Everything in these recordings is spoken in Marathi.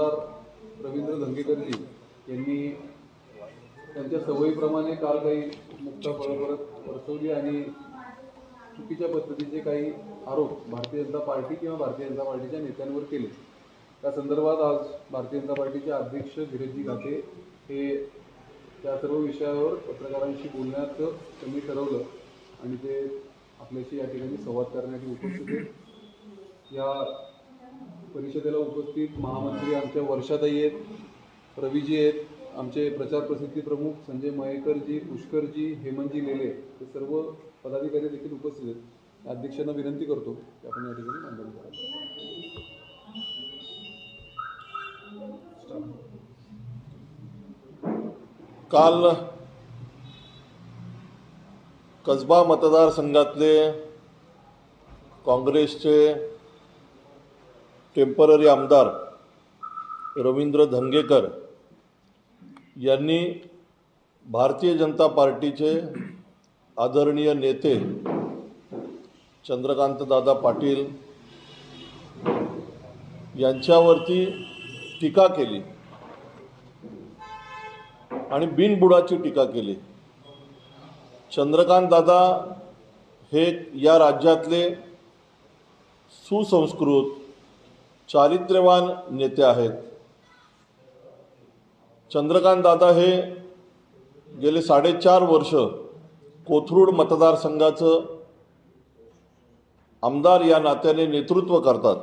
आमदार रवींद्र धंगेकरजी यांनी त्यांच्या सवयीप्रमाणे काल काही मुक्ता परत वर्तवली आणि चुकीच्या पद्धतीचे काही आरोप भारतीय जनता पार्टी किंवा भारतीय जनता पार्टीच्या नेत्यांवर केले. त्या संदर्भात आज भारतीय जनता पार्टीचे अध्यक्ष धीरजी घाटे हे त्या सर्व विषयावर पत्रकारांशी बोलण्याचं त्यांनी ठरवलं आणि ते आपल्याशी या ठिकाणी संवाद करण्यासाठी उपस्थित या परिषदेला उपस्थित महामंत्री आमच्या वर्षाताई आहेत रवीजी आहेत आमचे प्रचार प्रसिद्धी प्रमुख संजय मयेकरजी पुष्करजी हेमंतजी लेले हे सर्व पदाधिकारी देखील उपस्थित आहेत. अध्यक्षांना विनंती करतो की आपण या ठिकाणी मांडणी करा. काल कसबा मतदारसंघातले काँग्रेसचे टेंपररी आमदार रवींद्र धंगेकर यांनी भारतीय जनता पार्टीचे आदरणीय नेते चंद्रकांतदादा पाटील यांच्यावरती टीका केली आणि बिनबुडाची टीका केली. चंद्रकांत दादा हे या राज्यातले सुसंस्कृत चारित्र्यवान नेते आहेत. चंद्रकांत दादा हे गेले साडेचार वर्ष कोथरूड मतदारसंघाचं आमदार या नात्याने नेतृत्व करतात.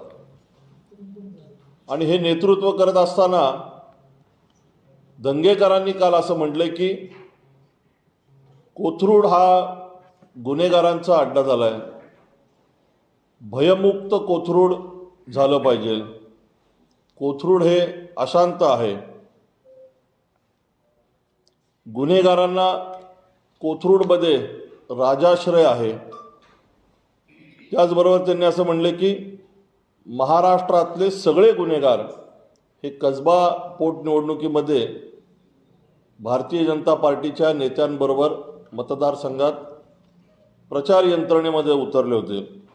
आणि हे नेतृत्व करत असताना दंगेकरांनी काल असं म्हटलं की कोथरूड हा गुन्हेगारांचा अड्डा झाला आहे भयमुक्त कोथरूड झालं पाहिजे. कोथरूड हे अशांत आहे. गुन्हेगारांना कोथरूडमध्ये राजाश्रय आहे. त्याचबरोबर त्यांनी असं म्हणले की महाराष्ट्रातले सगळे गुन्हेगार हे कसबा पोटनिवडणुकीमध्ये भारतीय जनता पार्टीच्या नेत्यांबरोबर मतदारसंघात प्रचार यंत्रणेमध्ये उतरले होते.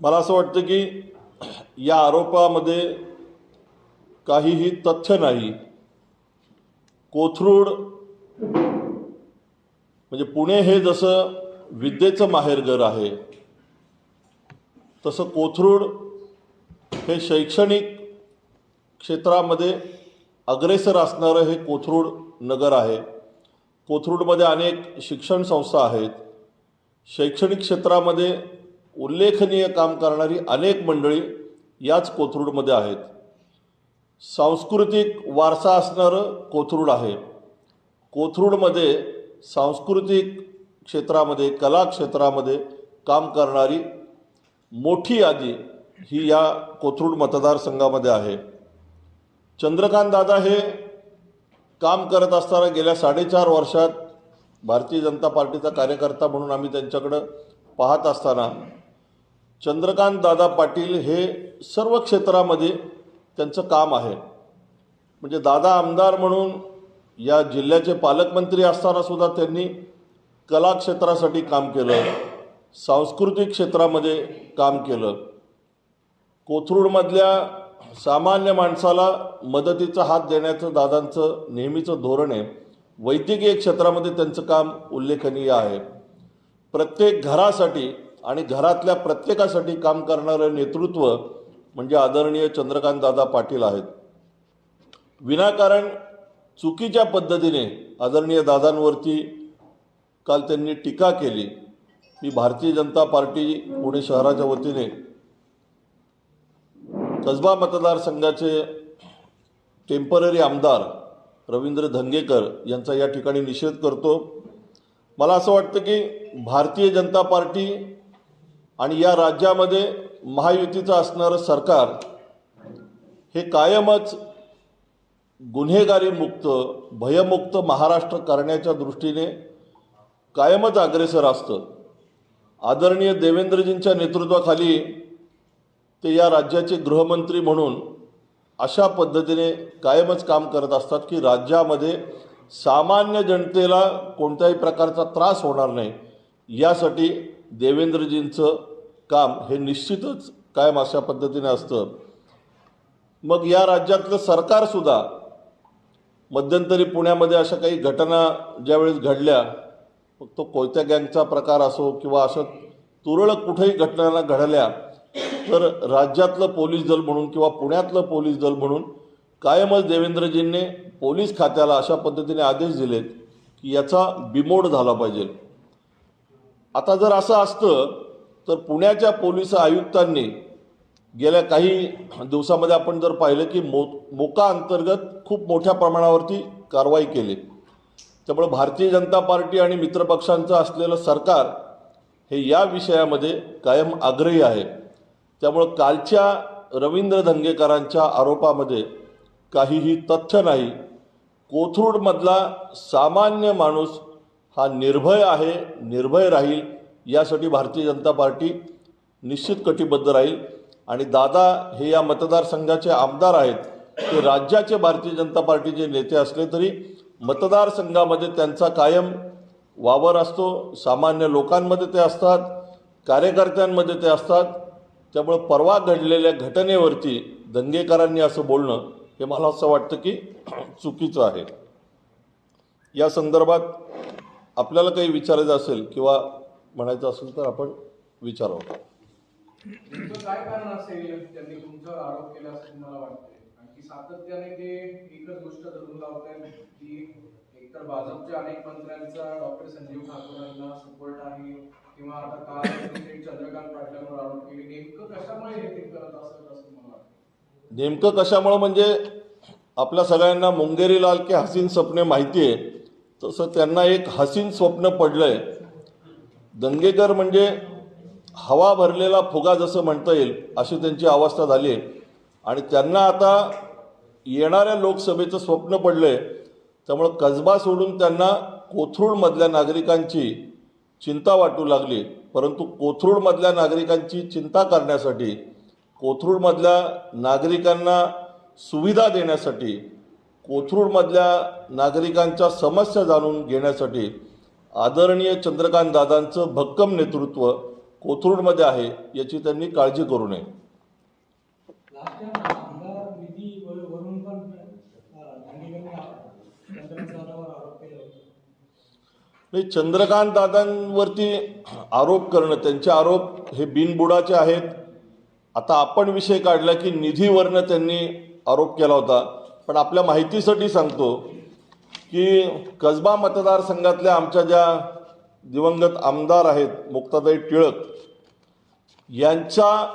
मला असं वाटतं की या आरोपामध्ये काहीही तथ्य नाही. कोथरूड म्हणजे पुणे हे जसं विद्येचं माहेरघर आहे तसं कोथरूड हे शैक्षणिक क्षेत्रामध्ये अग्रेसर असणारं हे कोथरूड नगर आहे. कोथरूडमध्ये अनेक शिक्षण संस्था आहेत. शैक्षणिक क्षेत्रामध्ये उल्लेखनीय काम करणारी अनेक मंडळी याच कोथरूडमध्ये आहेत. सांस्कृतिक वारसा असणारं कोथरूड आहे. कोथरूडमध्ये सांस्कृतिक क्षेत्रामध्ये कला क्षेत्रामध्ये काम करणारी मोठी यादी ही या कोथरूड मतदारसंघामध्ये आहे. चंद्रकांत दादा हे काम करत असताना गेल्या साडेचार वर्षात भारतीय जनता पार्टीचा कार्यकर्ता म्हणून आम्ही त्यांच्याकडं पाहत असताना चंद्रकांत दादा पाटील हे सर्व क्षेत्रामध्ये त्यांचं काम आहे. म्हणजे दादा आमदार म्हणून या जिल्ह्याचे पालकमंत्री असताना सुद्धा त्यांनी कला क्षेत्रासाठी काम केलं सांस्कृतिक क्षेत्रामध्ये काम केलं. कोथरूडमधल्या सामान्य माणसाला मदतीचा हात देण्याचं दादांचं नेहमीचं धोरण आहे. वैद्यकीय क्षेत्रामध्ये त्यांचं काम उल्लेखनीय आहे. प्रत्येक घरासाठी आणि घरातल्या प्रत्येकासाठी काम करणारं नेतृत्व म्हणजे आदरणीय चंद्रकांत दादा पाटील आहेत. विनाकारण चुकीच्या पद्धतीने आदरणीय दादांवरती काल त्यांनी टीका केली. मी भारतीय जनता पार्टी पुणे शहराच्या वतीने कसबा मतदारसंघाचे टेंपररी आमदार रवींद्र धंगेकर यांचा या ठिकाणी निषेध करतो. मला असं वाटतं की भारतीय जनता पार्टी आणि या राज्यामध्ये महायुतीचं असणारं सरकार हे कायमच गुन्हेगारीमुक्त भयमुक्त महाराष्ट्र करण्याच्या दृष्टीने कायमच अग्रेसर असतं. आदरणीय देवेंद्रजींच्या नेतृत्वाखाली ते या राज्याचे गृहमंत्री म्हणून अशा पद्धतीने कायमच काम करत असतात की राज्यामध्ये सामान्य जनतेला कोणत्याही प्रकारचा त्रास होणार नाही. यासाठी देवेंद्रजींचं काम हे निश्चितच कायम अशा पद्धतीने असतं. मग या राज्यातलं सरकारसुद्धा मध्यंतरी पुण्यामध्ये अशा काही घटना ज्यावेळेस घडल्या मग तो कोयत्या गँगचा प्रकार असो किंवा अशा तुरळक कुठेही घटना घडल्या तर राज्यातलं पोलीस दल म्हणून किंवा पुण्यातलं पोलीस दल म्हणून कायमच देवेंद्रजींनी पोलीस खात्याला अशा पद्धतीने आदेश दिलेत की याचा बिमोड झाला पाहिजे. आता जर असं असतं तर पुण्याच्या पोलीस आयुक्तांनी गेल्या काही दिवसामध्ये आपण जर पाहिलं की मो मोका अंतर्गत खूप मोठ्या प्रमाणावरती कारवाई केली. त्यामुळे भारतीय जनता पार्टी आणि मित्रपक्षांचं असलेलं सरकार हे या विषयामध्ये कायम आग्रही आहे. त्यामुळं कालच्या रवींद्र धंगेकरांच्या आरोपामध्ये काहीही तथ्य नाही. कोथरूडमधला सामान्य माणूस हा निर्भय आहे निर्भय राहील यासाठी भारतीय जनता पार्टी निश्चित कटिबद्ध राहील. आणि दादा हे या मतदारसंघाचे आमदार आहेत ते राज्याचे भारतीय जनता पार्टीचे नेते असले तरी मतदारसंघामध्ये त्यांचा कायम वावर असतो. सामान्य लोकांमध्ये ते असतात कार्यकर्त्यांमध्ये ते असतात. त्यामुळं परवा घडलेल्या घटनेवरती दंगेकरांनी असं बोलणं हे मला असं वाटतं की चुकीचं आहे. या संदर्भात आपल्याला काही विचारायचं असेल किंवा म्हणायचं असेल तर आपण विचारावं. नेमकं काय कारण असेल त्यांनी तुमच्यावर आरोप केला असं तुम्हाला वाटतंय? आणखी सातत्याने ते एकच गोष्ट धरून लावतायत की एकतर भाजपच्या अनेक मंत्र्यांचा डॉक्टर संजीव ठाकूर यांना सपोर्ट आहे किंवा आता काल चंद्रकांत पाटलांवर आरोप केले. नेमकं कशामुळे हे ते करत असत असं वाटतं नेमकं कशामुळं? म्हणजे आपल्या सगळ्यांना मुंगेरी लाल के हसीन स्वप्ने माहिती आहे तसं त्यांना एक हसीन स्वप्न पडलंय. दंगेकर म्हणजे हवा भरलेला फुगा जसं म्हणता येईल अशी त्यांची अवस्था झाली आहे. आणि त्यांना आता येणाऱ्या लोकसभेचं स्वप्न पडलं आहे त्यामुळं कसबा सोडून त्यांना कोथरूडमधल्या नागरिकांची चिंता वाटू लागली. परंतु कोथरूडमधल्या नागरिकांची चिंता करण्यासाठी कोथरूडमधल्या नागरिकांना सुविधा देण्यासाठी कोथरूडमधल्या नागरिकांच्या समस्या जाणून घेण्यासाठी आदरणीय चंद्रकांत दादांचं भक्कम नेतृत्व कोथरूडमध्ये आहे याची त्यांनी काळजी करू नये. चंद्रकांत नाही चंद्रकांत दादांवरती आरोप करणं त्यांचे आरोप हे बिनबुडाचे आहेत. आता आपण विषय काढला की निधीवरनं त्यांनी आरोप केला होता. पण आपल्या माहितीसाठी सांगतो की कसबा मतदारसंघातल्या आमच्या ज्या दिवंगत आमदार आहेत मुक्ताताई टिळक यांच्या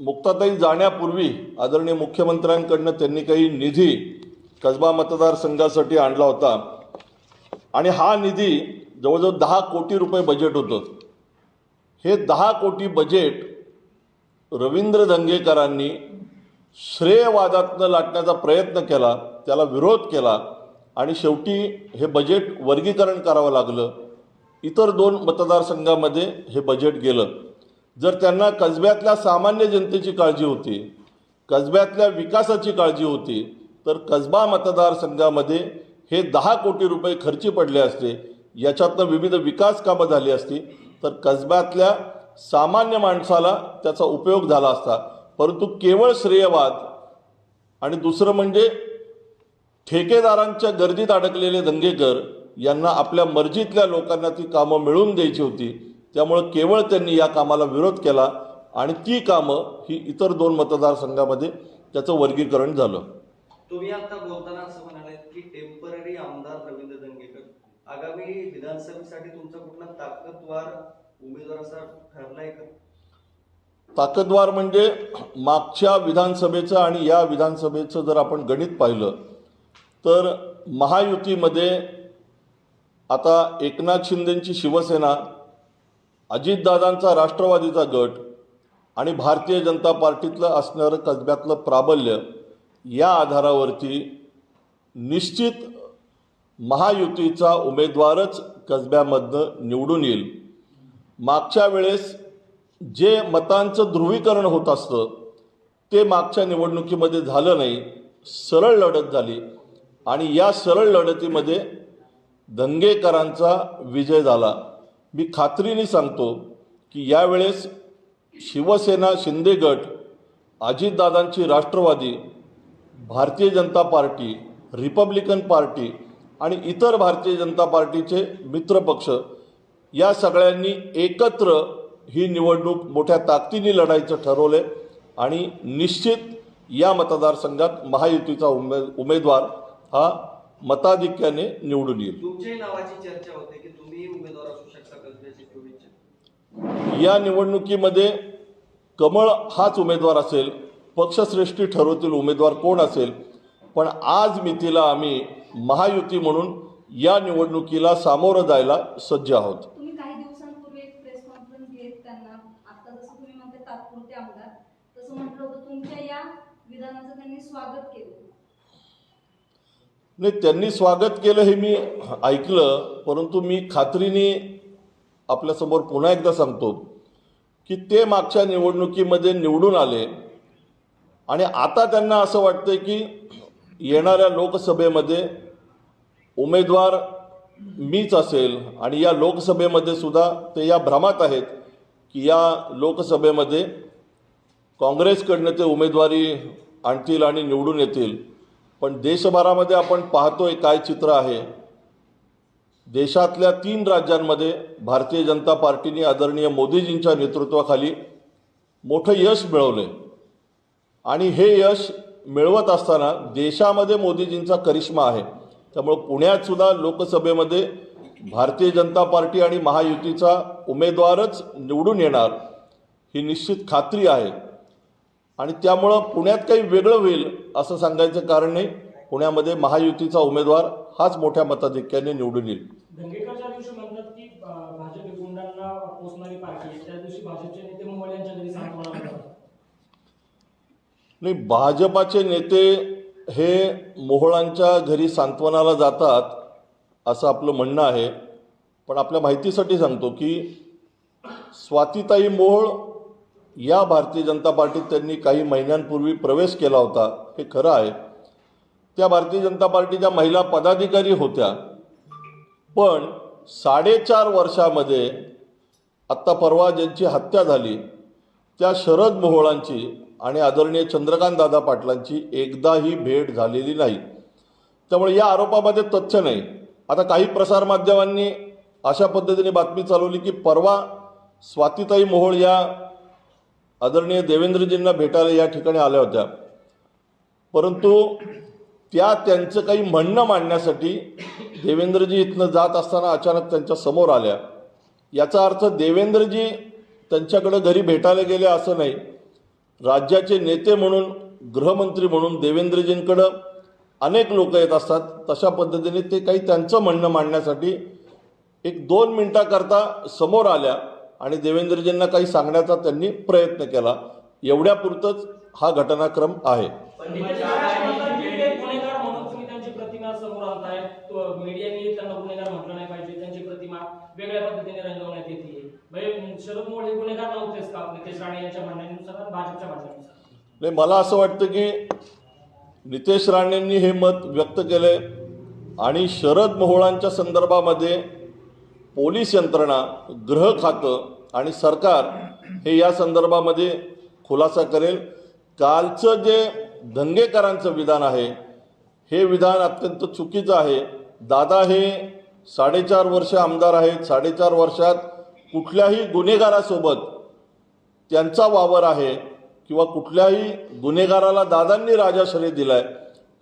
मुक्ताताई जाण्यापूर्वी आदरणीय मुख्यमंत्र्यांकडनं त्यांनी काही निधी कसबा मतदारसंघासाठी आणला होता. आणि हा निधी जवळजवळ दहा कोटी रुपये बजेट होतं. हे दहा कोटी बजेट रवींद्र दंगेकरांनी श्रेयवादातनं लाटण्याचा प्रयत्न केला त्याला विरोध केला. आणि शेवटी हे बजेट वर्गीकरण करावं लागलं. इतर दोन मतदारसंघामध्ये हे बजेट गेलं. जर त्यांना कसब्यातल्या सामान्य जनतेची काळजी होती कसब्यातल्या विकासाची काळजी होती तर कसबा मतदारसंघामध्ये हे दहा कोटी रुपये खर्ची पडले असते. याच्यातनं विविध विकास कामं झाली असती. तर कसब्यातल्या सामान्य माणसाला त्याचा उपयोग झाला असता. परंतु केवळ श्रेयवाद आणि दुसरं म्हणजे ठेकेदारांच्या गर्दीत अडकलेले दंगेकर यांना आपल्या मर्जीतल्या लोकांना ती कामं मिळवून द्यायची होती. त्यामुळं केवळ त्यांनी या कामाला विरोध केला आणि ती कामं ही इतर दोन मतदारसंघामध्ये त्याचं वर्गीकरण झालं. तुम्ही आता बोलताना असं म्हणालात की टेंपररी आमदार रवींद्र दंगेकर आगामी विधानसभेसाठी तुमचा कुठला ताकदवार उमेदवार असा ठरलाय का? ताकदवार म्हणजे मागच्या विधानसभेचं आणि या विधानसभेचं जर आपण गणित पाहिलं तर महायुतीमध्ये आता एकनाथ शिंदेंची शिवसेना अजितदादांचा राष्ट्रवादीचा गट आणि भारतीय जनता पार्टीतलं असणारं कसब्यातलं प्राबल्य या आधारावरती निश्चित महायुतीचा उमेदवारच कसब्यामधनं निवडून येईल. मागच्या वेळेस जे मतांचं ध्रुवीकरण होत असतं ते मागच्या निवडणुकीमध्ये झालं नाही सरळ लढत झाली. आणि या सरळ लढतीमध्ये दंगेकरांचा विजय झाला. मी खात्रीने सांगतो की यावेळेस शिवसेना शिंदे गट अजितदादांची Rashtrawadi Bharatiya Janata party Republican party आणि इतर भारतीय जनता पार्टीचे मित्रपक्ष या सगळ्यांनी एकत्र ही निवडणूक मोठ्या ताकदीने लढायचं ठरवले आणि निश्चित या मतदारसंघात महायुतीचा उमे उमेदवार हा मताधिक्याने निवडून येईल. तुमच्याही नावाची चर्चा होते की तुम्ही उमेदवार असू शकता कसब्याची शुभेच्छा या निवडणुकीमध्ये कमळ हाच उमेदवार असेल पक्षश्रेष्ठी ठरवतील उमेदवार कोण असेल पण आज मितीला आम्ही महायुती म्हणून या निवडणुकीला सामोरं जायला सज्ज आहोत. तुम्ही काही दिवसांपूर्वी एक प्रेस कॉन्फरन्स घेत त्यांना आता जसं तुम्ही म्हणते तात्पुरते आमदार तसं म्हटलं होतं तुमच्या या विधानाचं त्यांनी स्वागत केलं. नाही त्यांनी स्वागत केलं हे मी ऐकलं परंतु मी खात्रीने आपल्यासमोर पुन्हा एकदा सांगतो की ते मागच्या निवडणुकीमध्ये निवडून आले आणि आता त्यांना असं वाटतं की येणाऱ्या लोकसभेमध्ये उमेदवार मीच असेल आणि या लोकसभेमध्ये सुद्धा ते या भ्रमात आहेत की या लोकसभेमध्ये काँग्रेसकडनं ते उमेदवारी आणतील आणि निवडून येतील. पण देशभरामध्ये आपण पाहतोय काय चित्र आहे. देशातल्या तीन राज्यांमध्ये भारतीय जनता पार्टीने आदरणीय मोदीजींच्या नेतृत्वाखाली मोठं यश मिळवलं आणि हे यश मिळवत असताना देशामध्ये मोदीजींचा करिश्मा आहे. त्यामुळं पुण्यात सुद्धा लोकसभेमध्ये भारतीय जनता पार्टी आणि महायुतीचा उमेदवारच निवडून येणार ही निश्चित खात्री आहे. आणि त्यामुळं पुण्यात काही वेगळं होईल असं सांगायचं कारण नाही. पुण्यामध्ये महायुतीचा उमेदवार हाच मोठ्या मताधिक्याने निवडून येईल. नाही भाजपाचे नेते हे मोहळांच्या घरी सांत्वनाला जातात असं आपलं म्हणणं आहे. पण आपल्या माहितीसाठी सांगतो की स्वातीताई मोहोळ या भारतीय जनता पार्टीत त्यांनी काही महिन्यांपूर्वी प्रवेश केला होता हे खरं आहे. त्या भारतीय जनता पार्टीच्या महिला पदाधिकारी होत्या. पण साडेचार वर्षामध्ये आत्ता परवा ज्यांची हत्या झाली त्या शरद मोहोळांची आणि आदरणीय चंद्रकांत दादा पाटलांची एकदाही भेट झालेली नाही. त्यामुळे या आरोपामध्ये तथ्य नाही. आता काही प्रसारमाध्यमांनी अशा पद्धतीने बातमी चालवली की परवा स्वातीताई मोहोळ या आदरणीय देवेंद्रजींना भेटायला या ठिकाणी आल्या होत्या. परंतु त्या त्यांचं काही म्हणणं मांडण्यासाठी देवेंद्रजी इथनं जात असताना अचानक त्यांच्यासमोर आल्या. याचा अर्थ देवेंद्रजी त्यांच्याकडं घरी भेटायला गेले असं नाही. राज्याचे नेते म्हणून गृहमंत्री म्हणून देवेंद्रजींकडं अनेक लोक येत असतात. तशा पद्धतीने ते काही त्यांचं म्हणणं मांडण्यासाठी एक दोन मिनटाकरता समोर आल्या. आणि देवेंद्रजींना काही सांगण्याचा त्यांनी प्रयत्न केला. एवढ्यापुरतंच हा घटनाक्रम आहे. नाही म्हणजे मला असं वाटतं की नितेश राणेंनी हे मत व्यक्त केलंय आणि शरद मोहोळांच्या संदर्भामध्ये पोलीस यंत्रणा गृह खातं आणि सरकार हे या संदर्भामध्ये खुलासा करेल. कालचं जे दंगेकरांचं विधान आहे हे विधान अत्यंत चुकीचं आहे. दादा हे साडेचार वर्ष आमदार आहेत. साडेचार वर्षात कुठल्याही गुन्हेगारासोबत त्यांचा वावर आहे किंवा कुठल्याही गुन्हेगाराला दादांनी राजाश्रय दिलाय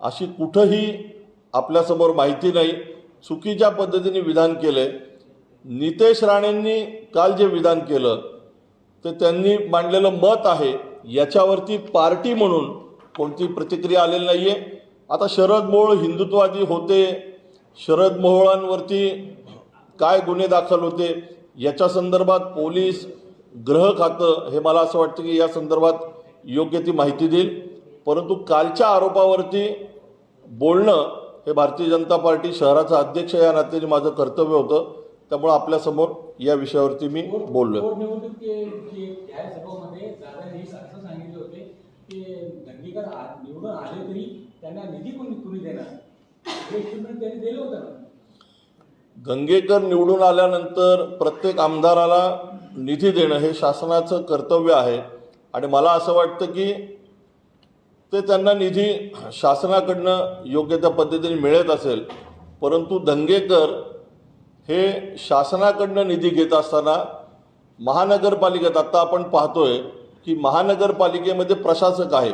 अशी कुठंही आपल्यासमोर माहिती नाही. चुकीच्या पद्धतीने विधान केलं आहे नितेश राणेंनी काल जे विधान केलं ते त्यांनी मांडलेलं मत आहे याच्यावरती पार्टी म्हणून कोणती प्रतिक्रिया आलेली नाही आहे आता शरद मोहोळ हिंदुत्ववादी होते शरद मोहोळांवरती काय गुन्हे दाखल होते याच्या संदर्भात पोलीस ग्रह खातं हे मला असं वाटतं की या संदर्भात योग्य ती माहिती देईल. परंतु कालच्या आरोपावरती बोलणं हे भारतीय जनता पार्टी शहराचा अध्यक्ष या नात्याने माझं कर्तव्य होतं. त्यामुळं आपल्यासमोर या विषयावरती मी बोललो गंगेकर निवडून आल्यानंतर प्रत्येक आमदाराला निधी देणं हे शासनाचं कर्तव्य आहे. आणि मला असं वाटतं की ते त्यांना निधी शासनाकडनं योग्य त्या पद्धतीने मिळत असेल. परंतु दंगेकर हे शासनाकडनं निधी घेत असताना महानगरपालिकेत आत्ता आपण पाहतोय की महानगरपालिकेमध्ये प्रशासक आहे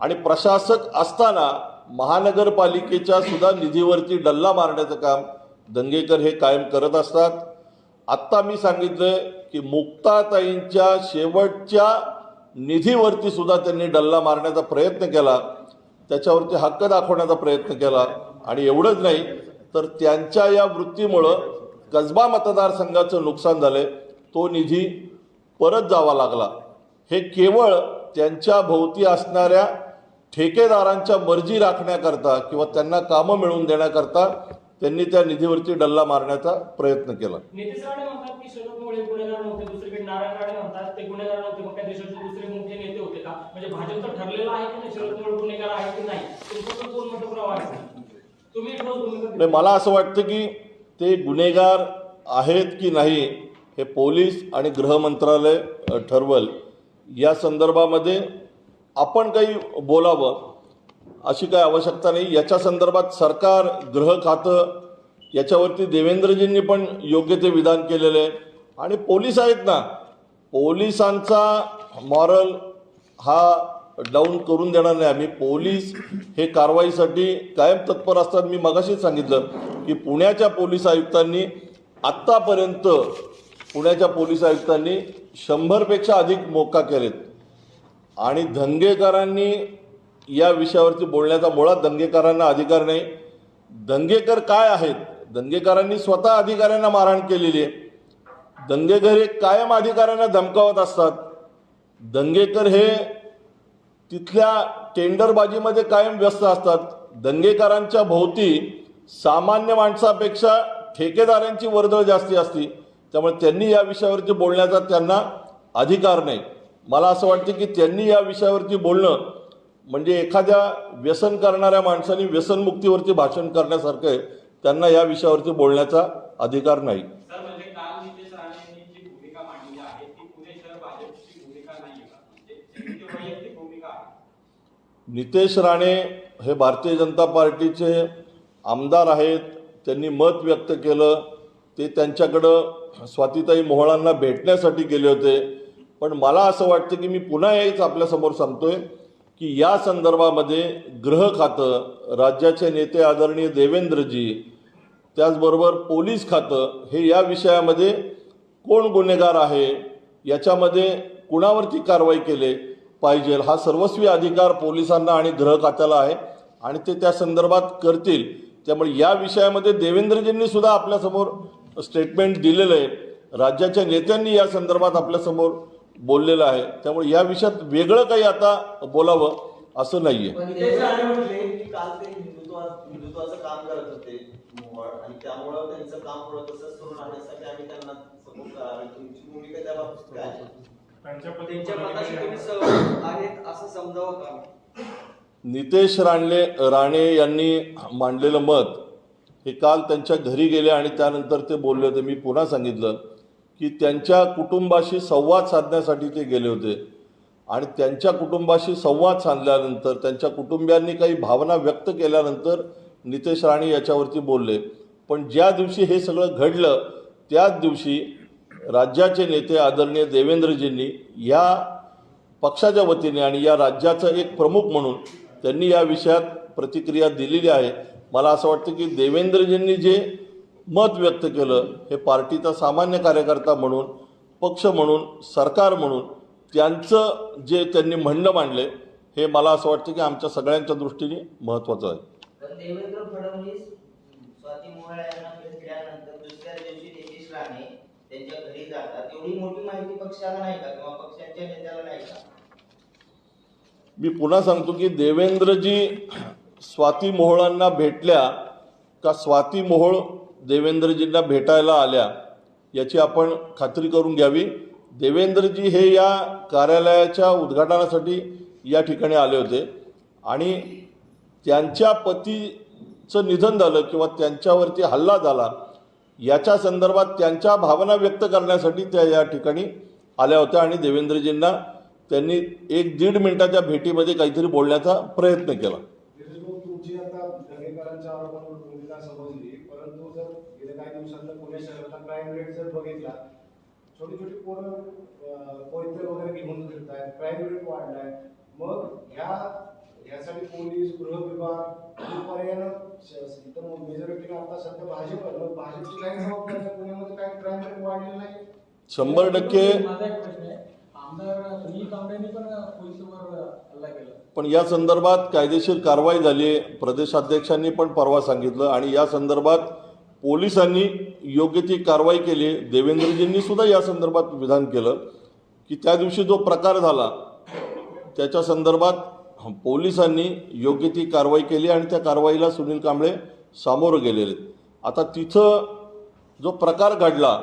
आणि प्रशासक असताना महानगरपालिकेच्या सुद्धा निधीवरती डल्ला मारण्याचं काम दंगेकर हे कायम करत असतात. आत्ता मी सांगितलं की मुक्ताताईंच्या शेवटच्या निधीवरती सुद्धा त्यांनी डल्ला मारण्याचा प्रयत्न केला. त्याच्यावरती हक्क दाखवण्याचा प्रयत्न केला. आणि एवढंच नाही तर त्यांच्या या वृत्तीमुळं कसबा मतदारसंघाचं नुकसान झालंय. तो निधी परत जावा लागला. हे केवळ त्यांच्या भोवती असणाऱ्या ठेकेदारांच्या मर्जी राखण्याकरता किंवा त्यांना कामं मिळवून देण्याकरता त्यांनी त्या निधीवरती डल्ला मारण्याचा प्रयत्न केला. म्हणतात की शरद मोळे गुन्हेगार नव्हते दुसरीकडे नारायण राणे म्हणतात ते गुन्हेगार नव्हते. मग काय देशाचे दुसरे मोठे नेते होते का? म्हणजे भाजपचं ठरलेलं आहे की नाही शरद मोळे गुन्हेगार आहे की नाही? तुमचं दोन मत पुरावा आहे? नाही मला असं वाटतं की ते गुन्हेगार आहेत की नाही हे पोलीस आणि गृह मंत्रालय ठरवल. या संदर्भामध्ये आपण काही बोलावं अशी काही आवश्यकता नाही. याच्या संदर्भात सरकार गृह खातं याच्यावरती देवेंद्रजींनी पण योग्य ते विधान केलेलं आहे. आणि पोलीस आहेत ना पोलिसांचा मॉरल हा डाऊन करून देणार नाही आम्ही. पोलीस हे कारवाईसाठी कायम तत्पर असतात. मी मगाशीच सांगितलं की पुण्याच्या पोलीस आयुक्तांनी आत्तापर्यंत पुण्याच्या पोलीस आयुक्तांनी शंभरपेक्षा अधिक मोका केलेत. आणि दंगेकरांनी या विषयावरती बोलण्याचा मुळात दंगेकरांना अधिकार नाही. दंगेकर काय आहेत? दंगेकरांनी स्वतः अधिकाऱ्यांना मारहाण केलेली आहे. दंगेकर हे कायम अधिकाऱ्यांना धमकावत असतात. दंगेकर हे तिथल्या टेंडरबाजीमध्ये कायम व्यस्त असतात. दंगेकारांच्या भोवती सामान्य माणसापेक्षा ठेकेदारांची वर्दळ जास्ती असती. त्यामुळे त्यांनी या विषयावरती बोलण्याचा त्यांना अधिकार नाही. मला असं वाटतं की त्यांनी या विषयावरती बोलणं म्हणजे एखाद्या व्यसन करणाऱ्या माणसाने व्यसनमुक्तीवरती भाषण करण्यासारखं आहे. त्यांना या विषयावरती बोलण्याचा अधिकार नाही सर म्हणजे काल नितेश राणेंनी जी भूमिका मांडली आहे ती पुणे शहर भाजपची भूमिका नाहीये का म्हणजे त्यांची वैयक्तिक भूमिका आहे नितेश राणे हे भारतीय जनता पार्टीचे आमदार आहेत. त्यांनी मत व्यक्त केलं. ते त्यांच्याकडं स्वातीताई मोहळांना भेटण्यासाठी गेले होते. पण मला असं वाटतं की मी पुन्हा हेच आपल्यासमोर सांगतोय की या संदर्भामध्ये गृह खातं राज्याचे नेते आदरणीय देवेंद्रजी त्याचबरोबर पोलीस खातं हे या विषयामध्ये कोण गुन्हेगार आहे याच्यामध्ये कुणावरती कारवाई केले पाहिजे. हा सर्वस्वी अधिकार पोलिसांना आणि गृह खात्याला आहे आणि ते त्या संदर्भात करतील. त्यामुळे या विषयामध्ये देवेंद्रजींनी सुद्धा आपल्यासमोर स्टेटमेंट दिलेलं आहे. राज्याच्या नेत्यांनी या संदर्भात आपल्यासमोर बोललेलं आहे. त्यामुळे या विषयात वेगळं काही आता बोलावं असं नाही त्यामुळं त्यांचं काम तसंच सुरू राहण्यासाठी आम्ही त्यांना सपोर्ट करावे. तुमची भूमिका त्या बाबतीत काय आहे? त्यांच्या मताशी तुम्ही सहमत आहेत असं समजावं का? नितेश राणले राणे यांनी मांडलेलं मत हे काल त्यांच्या घरी गेले आणि त्यानंतर ते बोलले होते. मी पुन्हा सांगितलं की त्यांच्या कुटुंबाशी संवाद साधण्यासाठी ते गेले होते. आणि त्यांच्या कुटुंबाशी संवाद साधल्यानंतर त्यांच्या कुटुंबियांनी काही भावना व्यक्त केल्यानंतर नितेश राणे याच्यावरती बोलले. पण ज्या दिवशी हे सगळं घडलं त्याच दिवशी राज्याचे नेते आदरणीय देवेंद्रजींनी या पक्षाच्या वतीने आणि या राज्याचं एक प्रमुख म्हणून त्यांनी या विषयात प्रतिक्रिया दिलेली आहे. मला असं वाटतं की देवेंद्रजींनी जे मत व्यक्त केलं हे पार्टीचा सामान्य कार्यकर्ता म्हणून पक्ष म्हणून सरकार म्हणून त्यांचं जे त्यांनी म्हणणं मांडले हे मला असं वाटतं की आमच्या सगळ्यांच्या दृष्टीने महत्त्वाचं आहे. देवेंद्र फडणवीस स्वाती मोहोळ यांना भेटल्यानंतर दुसऱ्या दिवशी नितीश राणे त्यांच्या घरी जातात. एवढी मोठी माहिती पक्षाला नाही का? किंवा पक्षाच्या नेत्याला नाही का? मी पुन्हा सांगतो की देवेंद्रजी स्वाती मोहोळांना भेटल्या का स्वाती मोहोळ देवेंद्रजींना भेटायला आल्या याची आपण खात्री करून घ्यावी. देवेंद्रजी हे या कार्यालयाच्या उद्घाटनासाठी या ठिकाणी आले होते. आणि त्यांच्या पतीचं निधन झालं किंवा त्यांच्यावरती हल्ला झाला याच्या संदर्भात त्यांच्या भावना व्यक्त करण्यासाठी त्या या ठिकाणी आल्या होत्या आणि देवेंद्रजींना त्यांनी एक दीड मिनिटाच्या भेटीमध्ये काहीतरी बोलण्याचा प्रयत्न केला. छोटी छोटी पोरं अं, कोयते वगैरे घेऊन फिरत आहेत क्राईम रेट वाढलाय. मग ह्या ह्यासाठी पोलीस गृह विभाग पर्यायानं इथं मेजॉरिटी आता सध्या भाजप भाजपची काही जबाबदारी? पुण्यामध्ये काय क्राईम रेट वाढलेलं नाही शंभर टक्के माझा एक प्रश्न आहे. आमदार सुनील कांबळेंनी पण या संदर्भात कायदेशीर कारवाई झाली आहे. प्रदेशाध्यक्षांनी पण परवा सांगितलं आणि या संदर्भात पोलिसांनी योग्य ती कारवाई केली. देवेंद्रजींनी सुद्धा या संदर्भात विधान केलं की त्या दिवशी जो प्रकार झाला त्याच्या संदर्भात पोलिसांनी योग्य ती कारवाई केली आणि त्या कारवाईला सुनील कांबळे सामोरं गेलेले आता तिथं जो प्रकार घडला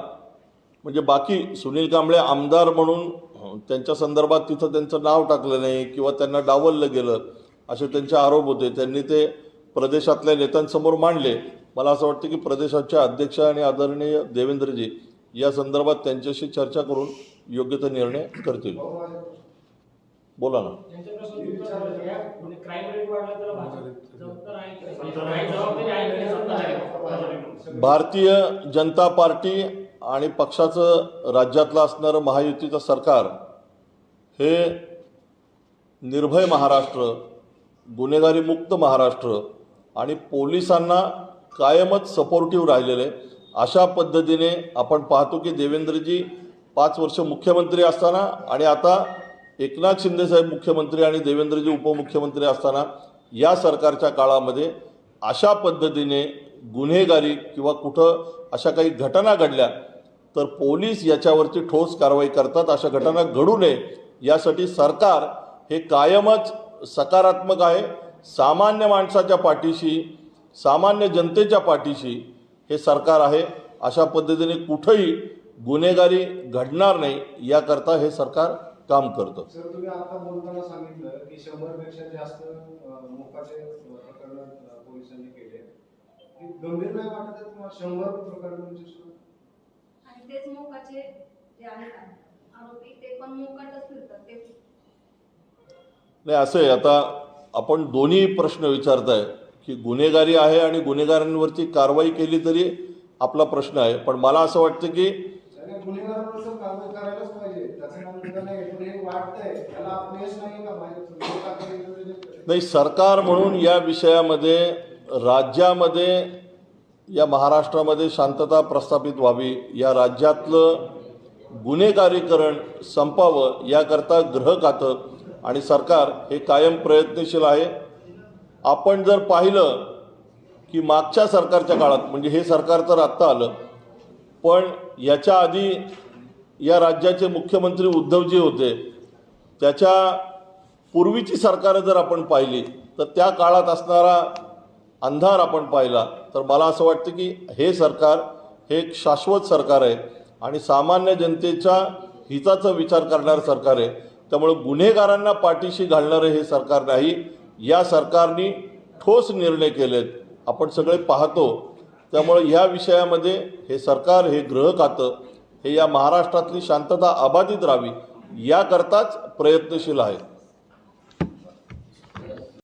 म्हणजे बाकी सुनील कांबळे आमदार म्हणून त्यांच्या संदर्भात तिथं त्यांचं नाव टाकलं नाही किंवा त्यांना डावललं गेलं असे त्यांचे आरोप होते. त्यांनी ते प्रदेशातल्या नेत्यांसमोर मांडले. मला असं वाटतं की प्रदेशाचे अध्यक्ष आणि आदरणीय देवेंद्रजी या संदर्भात त्यांच्याशी चर्चा करून योग्य तो निर्णय करतील. बोला ना? सत्ताधारी. भारतीय जनता पार्टी आणि पक्षाचं राज्यातलं असणारं महायुतीचं सरकार हे निर्भय महाराष्ट्र गुन्हेगारी मुक्त महाराष्ट्र आणि पोलिसांना कायमच सपोर्टिव्ह राहिलेले अशा पद्धतीने आपण पाहतो की देवेंद्रजी पाच वर्ष मुख्यमंत्री असताना आणि आता एकनाथ शिंदेसाहेब मुख्यमंत्री आणि देवेंद्रजी उपमुख्यमंत्री असताना या सरकारच्या काळामध्ये अशा पद्धतीने गुन्हेगारी किंवा कुठं अशा काही घटना घडल्या तर पोलीस याच्यावरती ठोस कारवाई करतात. अशा घटना घडू नये. यासाठी सरकार हे कायमच सकारात्मक आहे. सामान्य माणसाच्या पाठीशी सामान्य जनतेच्या पाठीशी हे सरकार आहे. अशा पद्धतीने कुठंही गुन्हेगारी घडणार नाही. याकरता हे सरकार काम करतं. सर तुम्ही आता बोलताना सांगितलं की शंभरपेक्षा जास्त अं, मोकाचे प्रकरण पोलिसांनी केले. हे गंभीर नाही वाटत आहे तुम्हाला? शंभर प्रकरण सुरू? आणि तेच मोकाचे जे आहेत आरोपी ते पण मोकाटच फिरतात. ते नाही असं आहे. आता आपण दोन्ही प्रश्न विचारताय की गुन्हेगारी आहे आणि गुन्हेगारांवरती कारवाई केली तरी आपला प्रश्न आहे. पण मला असं वाटतं की पाहिजे त्याचं नाव नाही पण हे वाटतंय. त्याला नाही का माहिती? नाही सरकार म्हणून या विषयामध्ये राज्यामध्ये या महाराष्ट्रामध्ये शांतता प्रस्थापित व्हावी या राज्यातलं गुन्हेगारीकरण संपावं याकरता ग्रह खातं आणि सरकार हे कायम प्रयत्नशील आहे. आपण जर पाहिलं की मागच्या सरकारच्या काळात म्हणजे हे सरकार तर आत्ता आलं पण याच्या आधी या राज्याचे मुख्यमंत्री उद्धवजी होते. त्याच्या पूर्वीची सरकारं जर आपण पाहिली तर त्या काळात असणारा अंधार आपण पाहिला. तर मला असं वाटतं की हे सरकार हे एक शाश्वत सरकार आहे आणि सामान्य जनतेच्या हिताचा विचार करणारं सरकार आहे. त्यामुळं गुन्हेगारांना पाठीशी घालणारं हे सरकार नाही. या सरकारने ठोस निर्णय केलेत. आपण सगळे पाहतो. त्यामुळे या विषयामध्ये हे सरकार हे गृह खातं. हे या महाराष्ट्रातली शांतता अबाधित राहावी याकरताच प्रयत्नशील आहे